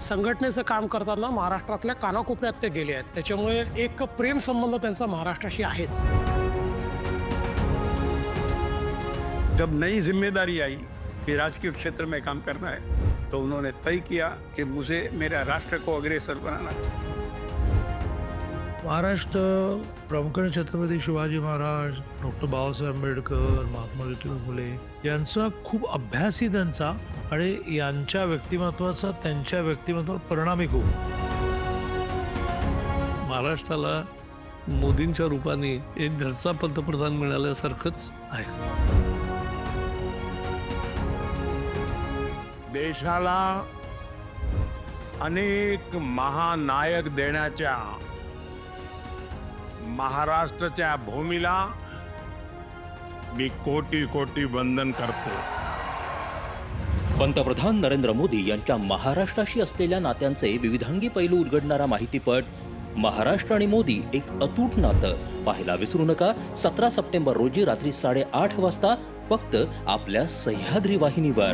संघटनेचं काम करताना महाराष्ट्रातल्या कानाकोपऱ्यात ते गेले आहेत. त्याच्यामुळे एक प्रेम संबंध त्यांचा महाराष्ट्राशी आहेच. जब नई जिम्मेदारी आई कि राजकीय क्षेत्र में काम करना है तो उन्होंने तय किया कि मुझे मेरा राष्ट्र को अग्रेसर बनाना है। महाराष्ट्र प्रामुख्याने छत्रपती शिवाजी महाराज डॉक्टर बाबासाहेब आंबेडकर महात्मा ज्योतिबा फुले यांचा खूप अभ्यासही त्यांचा. आणि यांच्या व्यक्तिमत्वाचा त्यांच्या व्यक्तिमत्वावर परिणामी खूप. महाराष्ट्राला मोदींच्या रूपाने एक घरचा पंतप्रधान मिळाल्यासारखंच आहे. देशाला अनेक महानायक देण्याच्या महाराष्ट्राच्या भूमीला मी कोटी कोटी वंदन करतो. पंतप्रधान नरेंद्र मोदी यांच्या महाराष्ट्राशी असलेल्या नात्यांचे विविधांगी पैलू उलगडणारा माहितीपट महाराष्ट्र आणि मोदी एक अतूट नातं. पाहायला विसरू नका सतरा सप्टेंबर रोजी रात्री साडेआठ वाजता फक्त आपल्या सह्याद्री वाहिनीवर.